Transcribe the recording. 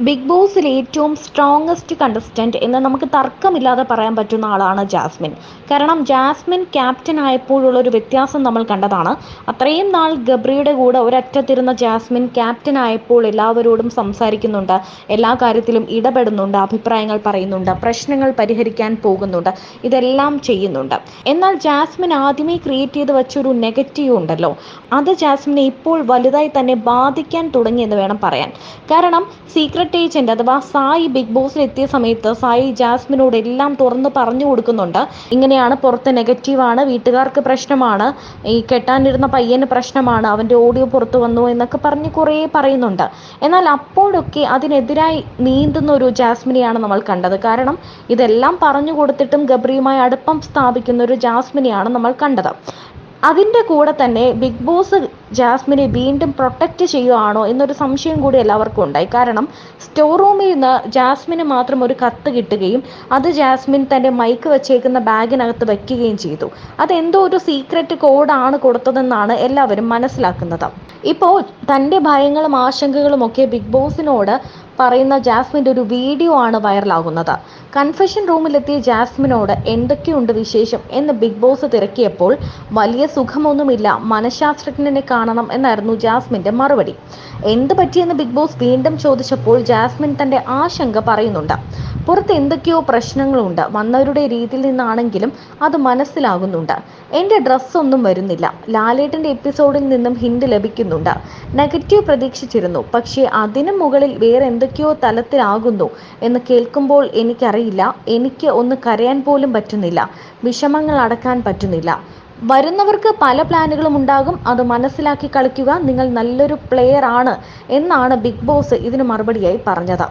Big ബോസിൽ ഏറ്റവും strongest contestant എന്ന് നമുക്ക് തർക്കമില്ലാതെ പറയാൻ പറ്റുന്ന ആളാണ് ജാസ്മിൻ. കാരണം ജാസ്മിൻ ക്യാപ്റ്റൻ ആയപ്പോഴുള്ള ഒരു വ്യത്യാസം നമ്മൾ കണ്ടതാണ്. അത്രയും നാൾ ഗബ്രിയുടെ കൂടെ ഒരറ്റത്തിരുന്ന ജാസ്മിൻ ക്യാപ്റ്റൻ ആയപ്പോൾ എല്ലാവരോടും സംസാരിക്കുന്നുണ്ട്. എല്ലാ കാര്യത്തിലും ഇടപെടുന്നുണ്ട് അഭിപ്രായങ്ങൾ പറയുന്നുണ്ട് പ്രശ്നങ്ങൾ പരിഹരിക്കാൻ പോകുന്നുണ്ട് ഇതെല്ലാം ചെയ്യുന്നുണ്ട്. എന്നാൽ ജാസ്മിൻ ആദ്യമേ ക്രിയേറ്റ് ചെയ്ത് വെച്ചൊരു നെഗറ്റീവ് ഉണ്ടല്ലോ. അത് ജാസ്മിനെ ഇപ്പോൾ വലുതായി തന്നെ ബാധിക്കാൻ തുടങ്ങിയെന്ന് വേണം പറയാൻ. കാരണം സീക്രട്ട് ഏജന്റ് അഥവാ സായി ബിഗ് ബോസിൽ എത്തിയ സമയത്ത് സായി ജാസ്മിനോട് എല്ലാം തുറന്ന് പറഞ്ഞു കൊടുക്കുന്നുണ്ട്. ഇങ്ങനെയാണ് പുറത്ത് നെഗറ്റീവാണ് വീട്ടുകാർക്ക് പ്രശ്നമാണ് ഈ കെട്ടാനിരുന്ന പയ്യന് പ്രശ്നമാണ് അവന്റെ ഓഡിയോ പുറത്തു വന്നു എന്നൊക്കെ പറഞ്ഞ് കുറേ പറയുന്നുണ്ട്. എന്നാൽ അപ്പോഴൊക്കെ അതിനെതിരായി നീന്തുന്ന ഒരു ജാസ്മിനെയാണ് നമ്മൾ കണ്ടത്. കാരണം ഇതെല്ലാം പറഞ്ഞു കൊടുത്തിട്ടും ഗബ്രിയുമായി അടുപ്പം സ്ഥാപിക്കുന്ന ഒരു ജാസ്മിനെയാണ് നമ്മൾ കണ്ടത്. അതിന്റെ കൂടെ തന്നെ ബിഗ് ബോസ് ജാസ്മിനെ വീണ്ടും പ്രൊട്ടക്റ്റ് ചെയ്യുവാണോ എന്നൊരു സംശയം കൂടി എല്ലാവർക്കും ഉണ്ടായി. കാരണം സ്റ്റോർ റൂമിൽ നിന്ന് ജാസ്മിന് മാത്രം ഒരു കത്ത് കിട്ടുകയും അത് ജാസ്മിൻ തന്റെ മൈക്ക് വെച്ചേക്കുന്ന ബാഗിനകത്ത് വയ്ക്കുകയും ചെയ്തു. അതെന്തോ ഒരു സീക്രട്ട് കോഡാണ് കൊടുത്തതെന്നാണ് എല്ലാവരും മനസ്സിലാക്കുന്നത്. ഇപ്പോൾ തന്റെ ഭയങ്ങളും ആശങ്കകളും ഒക്കെ ബിഗ് ബോസിനോട് പറയുന്ന ജാസ്മിന്റെ ഒരു വീഡിയോ ആണ് വൈറലാകുന്നത് കൺഫെഷൻ റൂമിലെത്തിയ ജാസ്മിനോട് എന്തൊക്കെയുണ്ട് വിശേഷം എന്ന് ബിഗ് ബോസ് തിരക്കിയപ്പോൾ വലിയ സുഖമൊന്നുമില്ല മനഃശാസ്ത്രജ്ഞനെ കാണണം എന്നായിരുന്നു ജാസ്മിന്റെ മറുപടി. എന്ത് പറ്റിയെന്ന് ബിഗ് ബോസ് വീണ്ടും ചോദിച്ചപ്പോൾ ജാസ്മിൻ തന്റെ ആശങ്ക പറയുന്നുണ്ട്. പുറത്ത് എന്തൊക്കെയോ പ്രശ്നങ്ങളുണ്ട് വന്നവരുടെ രീതിയിൽ നിന്നാണെങ്കിലും അത് മനസ്സിലാകുന്നുണ്ട്. എന്റെ ഡ്രസ്സൊന്നും വരുന്നില്ല ലാലേട്ടന്റെ എപ്പിസോഡിൽ നിന്നും ഹിന്റ് ലഭിക്കുന്നുണ്ട്. നെഗറ്റീവ് പ്രതീക്ഷിച്ചിരുന്നു പക്ഷേ അതിനു മുകളിൽ വേറെ എന്തൊക്കെയോ തലത്തിലാകുന്നു എന്ന് കേൾക്കുമ്പോൾ എനിക്കറിയില്ല എനിക്ക് ഒന്ന് കരയാൻ പോലും പറ്റുന്നില്ല. വിഷമങ്ങൾ അടക്കാൻ പറ്റുന്നില്ല. വരുന്നവർക്ക് പല പ്ലാനുകളും ഉണ്ടാകും. അത് മനസ്സിലാക്കി കളിക്കുക നിങ്ങൾ നല്ലൊരു പ്ലെയർ ആണ് എന്നാണ് ബിഗ് ബോസ് ഇതിന് മറുപടിയായി പറഞ്ഞത്.